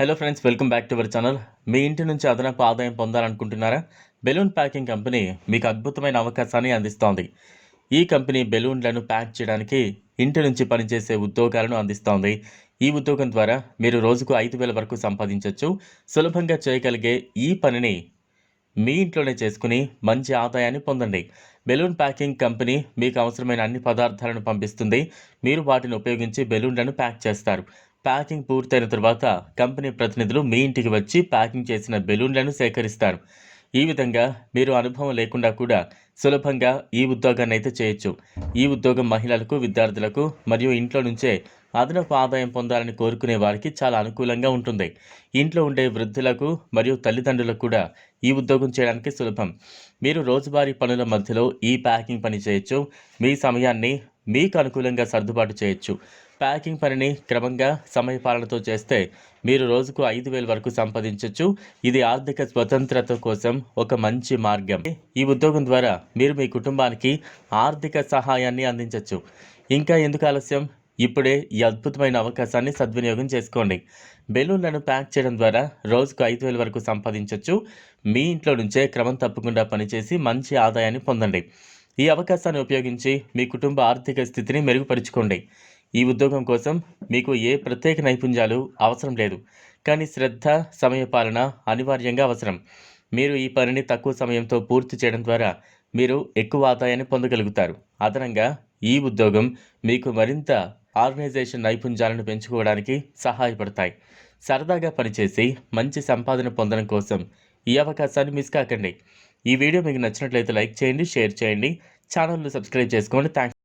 Hello friends welcome back to our channel మీ ఇంటి నుంచి అదనపు ఆదాయం పొందాలనుకుంటున్నారా? బెలూన్ ప్యాకింగ్ కంపెనీ మీకు అద్భుతమైన అవకాశాన్ని అందిస్తోంది. ఈ కంపెనీ బెలూన్లను ప్యాక్ చేయడానికి ఇంటి నుంచి పనిచేసే ఉద్యోగాలను అందిస్తోంది. ఈ ఉద్యోగం ద్వారా మీరు రోజుకు ఐదు వేల వరకు సంపాదించవచ్చు సులభంగా చేయగలిగే ఈ పనిని మీ ఇంట్లోనే చేసుకుని మంచి ఆదాయాన్ని పొందండి. బెలూన్ ప్యాకింగ్ కంపెనీ మీకు అవసరమైన అన్ని పదార్థాలను పంపిస్తుంది. మీరు వాటిని ఉపయోగించి బెలూన్లను ప్యాక్ చేస్తారు. ప్యాకింగ్ పూర్తయిన తర్వాత కంపెనీ ప్రతినిధులు మీ ఇంటికి వచ్చి ప్యాకింగ్ చేసిన బెలూన్లను సేకరిస్తారు. ఈ విధంగా మీరు అనుభవం లేకుండా కూడా సులభంగా ఈ ఉద్యోగాన్ని అయితే చేయొచ్చు. ఈ ఉద్యోగం మహిళలకు విద్యార్థులకు మరియు ఇంట్లో నుంచే అదనపు ఆదాయం పొందాలని కోరుకునే వారికి చాలా అనుకూలంగా ఉంటుంది. ఇంట్లో ఉండే వృద్ధులకు మరియు తల్లిదండ్రులకు కూడా ఈ ఉద్యోగం చేయడానికి సులభం. మీరు రోజువారీ పనుల మధ్యలో ఈ ప్యాకింగ్ పని చేయొచ్చు. మీ సమయాన్ని మీకు అనుకూలంగా సర్దుబాటు చేయొచ్చు. ప్యాకింగ్ పనిని క్రమంగా సమయపాలనతో చేస్తే మీరు రోజుకు ఐదు వేల వరకు సంపాదించవచ్చు ఇది ఆర్థిక స్వతంత్రత కోసం ఒక మంచి మార్గం. ఈ ఉద్యోగం ద్వారా మీరు మీ కుటుంబానికి ఆర్థిక సహాయాన్ని అందించవచ్చు ఇంకా ఎందుకు ఆలస్యం? ఇప్పుడే ఈ అద్భుతమైన అవకాశాన్ని సద్వినియోగం చేసుకోండి. బెలూన్లను ప్యాక్ చేయడం ద్వారా రోజుకు ఐదు వేల వరకు సంపాదించవచ్చు మీ ఇంట్లో నుంచే క్రమం తప్పకుండా పనిచేసి మంచి ఆదాయాన్ని పొందండి. ఈ అవకాశాన్ని ఉపయోగించి మీ కుటుంబ ఆర్థిక స్థితిని మెరుగుపరుచుకోండి. ఈ ఉద్యోగం కోసం మీకు ఏ ప్రత్యేక నైపుణ్యాలు అవసరం లేదు. కానీ శ్రద్ధ సమయపాలన అనివార్యంగా అవసరం. మీరు ఈ పనిని తక్కువ సమయంతో పూర్తి చేయడం ద్వారా మీరు ఎక్కువ ఆదాయాన్ని పొందగలుగుతారు. అదనంగా ఈ ఉద్యోగం మీకు మరింత ఆర్గనైజేషన్ నైపుణ్యాలను పెంచుకోవడానికి సహాయపడతాయి. సరదాగా పనిచేసి మంచి సంపాదన పొందడం కోసం ఈ అవకాశాన్ని మిస్ కాకండి. ఈ వీడియో మీకు నచ్చినట్లయితే లైక్ చేయండి షేర్ చేయండి. ఛానల్ను సబ్స్క్రైబ్ చేసుకోండి. థ్యాంక్స్